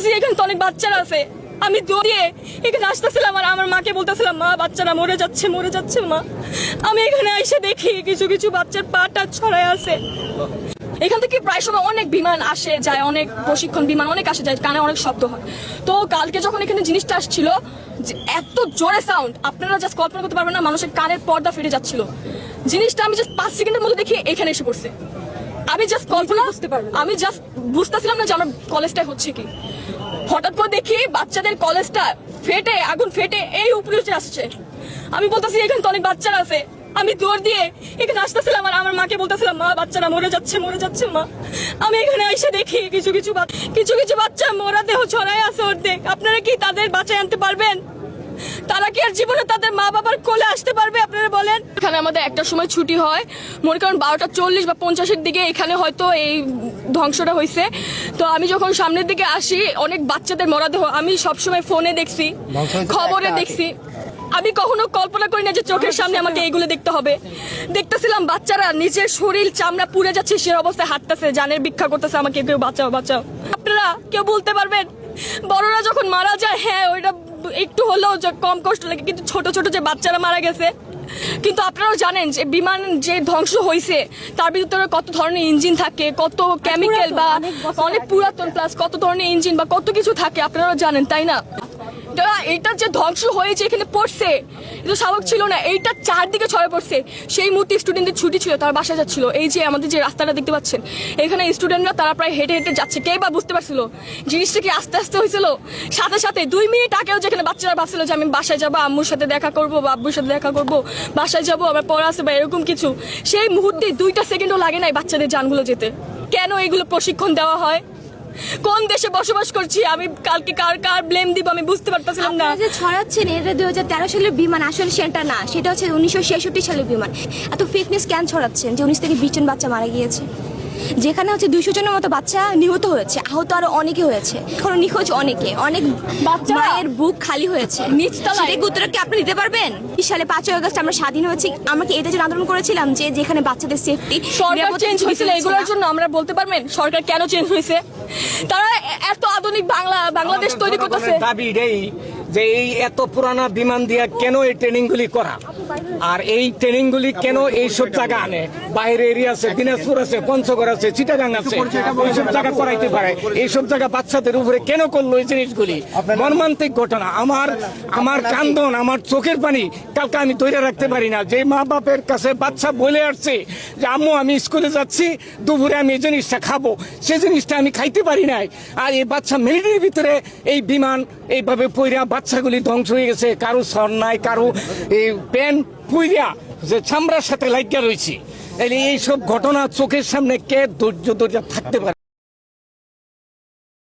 বলতেছি, এখানে তো অনেক বাচ্চারা আছে। আমি দৌড়িয়ে এখানে আসতেছিলাম আর আমার মাকে বলতেছিলাম, মা, বাচ্চারা মরে যাচ্ছে মরে যাচ্ছে, মা। আমি এখানে এসে দেখি কিছু কিছু বাচ্চার পাটা ছড়ায় আছে। এখান থেকে প্রায় সময় অনেক বিমান আসে, যায়, অনেক প্রশিক্ষণ বিমান অনেক আসে, যায়, কানে অনেক শব্দ হয়। তো কালকে যখন এখানে জিনিসটা আসছিল এত জোরে সাউন্ড আপনারা জাস্ট কল্পনা করতে পারবেন না, মানুষের কানের পর্দা ফিরে যাচ্ছিল। জিনিসটা আমি জাস্ট পাঁচ সেকেন্ডের মধ্যে দেখি এখানে এসে পড়ছে। আমি জাস্ট কল্পনা। আমি জাস্ট বুঝতেছিলাম না যে আমার কলেজটা হচ্ছে কি। হঠাৎ করে দেখি বাচ্চাদের কলেজটা ফেটে আগুন ফেটে এই উপরে উঠে আসছে। আমি বলতেছি এখানে তো অনেক বাচ্চারা আছে। আমি দৌড় দিয়ে এখানে আসতেছিলাম আর আমার মাকে বলতেছিলাম মা বাচ্চারা মরে যাচ্ছে মরে যাচ্ছে মা। আমি এখানে এসে দেখি কিছু কিছু কিছু কিছু বাচ্চা মরা দেহ ছড়াই আছে অর্ধেক। আপনারা কি তাদের বাঁচায় আনতে পারবেন? তারা কি আর জীবনে তাদের মা বাবার কোলে আসতে পারবে? এখানে আমাদের একটা সময় ছুটি হয়। মনে করেন বারোটা চল্লিশ বা পঞ্চাশের দিকে এখানে হয়তো এই ধ্বংসটা হয়েছে তো আমি যখন সামনের দিকে আসি অনেক বাচ্চাদের মরাদেহ আমি সবসময় ফোনে দেখছি খবরে দেখছি। আমি কখনো কল্পনা করি না যে চোখের সামনে আমাকে এইগুলো দেখতে হবে। দেখতেছিলাম বাচ্চারা নিজের শরীর চামড়া পুড়ে যাচ্ছে সে অবস্থায় হাঁটতেছে জানের ভিক্ষা করতেছে আমাকে কেউ বাঁচাও বাঁচাও। আপনারা কেউ বলতে পারবেন? বড়রা যখন মারা যায় হ্যাঁ ওইটা একটু হলেও যে কম কষ্ট লাগে কিন্তু ছোট ছোট যে বাচ্চারা মারা গেছে কিন্তু আপনারাও জানেন যে বিমান যে ধ্বংস হয়েছে তার ভিতরে কত ধরনের ইঞ্জিন থাকে কত কেমিক্যাল বা অনেক। পুরাতন প্লাস কত ধরনের ইঞ্জিন বা কত কিছু থাকে আপনারাও জানেন তাই না এটা এটা যে ধ্বংস হয়েছে এখানে পড়ছে এটা স্বাভাবিক ছিল না। এইটা চারদিকে ছড়ে পড়ছে। সেই মুহূর্তে স্টুডেন্টদের ছুটি ছিল, তারা বাসা যাচ্ছিল। এই যে আমাদের যে রাস্তাটা দেখতে পাচ্ছেন, এখানে স্টুডেন্টরা তারা প্রায় হেঁটে হেঁটে যাচ্ছে। কে বা বুঝতে পারছিল? জিনিসটা কি আস্তে আস্তে হয়েছিল? সাথে সাথে দুই মিনিট আগেও যেখানে বাচ্চারা ভাবছিল যে আমি বাসায় যাব, আম্মুর সাথে দেখা করব বা আব্বুর সাথে দেখা করব, বাসায় যাব, আমার পড়া আছে বা এরকম কিছু। সেই মুহূর্তে দুইটা সেকেন্ডও লাগে নাই বাচ্চাদের যানগুলো যেতে। কেন এগুলো প্রশিক্ষণ দেওয়া হয়? কোন দেশে বসবাস করছি? আমি কালকে কার কার ব্লেম দিব? আমি বুঝতে পারতেছিলাম না। যে ছড়াচ্ছেন, এটা দুই হাজার তেরো সালের বিমান, আসলে সেটা না। সেটা হচ্ছে উনিশশো ছেষট্টি সালের বিমান। এত ফিটনেস ক্যান ছড়াচ্ছেন যে উনিশ থেকে বিশ জন বাচ্চা মারা গিয়েছে? যেখানে হচ্ছে দুইশো জনের মতো বাচ্চা নিহত হয়েছে আহত আরও অনেকে হয়েছে। এখনও নিখোঁজ অনেকে অনেক বাচ্চারা- মায়ের বুক খালি হয়েছে। নিচতলায়। সেটা কি আপনি দিতে পারবেন? এই সালে পাঁচই আগস্ট আমরা স্বাধীন হয়েছি আমরা কি এটার জন্য আন্দোলন করেছিলাম যে যেখানে বাচ্চাদের সেফটি সরকার চেঞ্জ হয়েছিল এগুলোর জন্য আমরা বলতে পারবেন? সরকার কেন চেঞ্জ হয়েছে? তারা এত আধুনিক বাংলা বাংলাদেশ তৈরি করতেছে। দাবি এটাই যে এই এত পুরানা বিমান দিয়া কেন এই ট্রেনিং গুলি করা? আর এই ট্রেনিং গুলি কেন এই সব জায়গা আনে? বাইরে এরিয়া আছে, দিনাজপুর আছে, পঞ্চগড় আছে, চিটাগাং আছে। এইসব জায়গা করাইতে পারে। এইসব জায়গা বাচ্চাদের উপরে কেন করল এই জিনিসগুলি? মর্মান্তিক ঘটনা। আমার আমার কান্দন, আমার চোখের পানি কালকে আমি ধরে রাখতে পারি না। যে মা বাপের কাছে বাচ্চা বলে আসছে যে, আম্মু, আমি স্কুলে যাচ্ছি, দুপুরে আমি এই জিনিসটা খাব। সে জিনিসটা আমি খাইতে পারি নাই। আর এই বাচ্চা মিলিটারির ভিতরে এই বিমান এইভাবে পইরা বাচ্চাগুলি ধ্বংস হয়ে গেছে। কারও সর নাই, কারও এই প্যান পুইরা যে চামড়ার সাথে লাগিয়া রয়েছে। এই সব ঘটনা চোখের সামনে কে ধৈর্য ধৈর্য থাকতে পারে?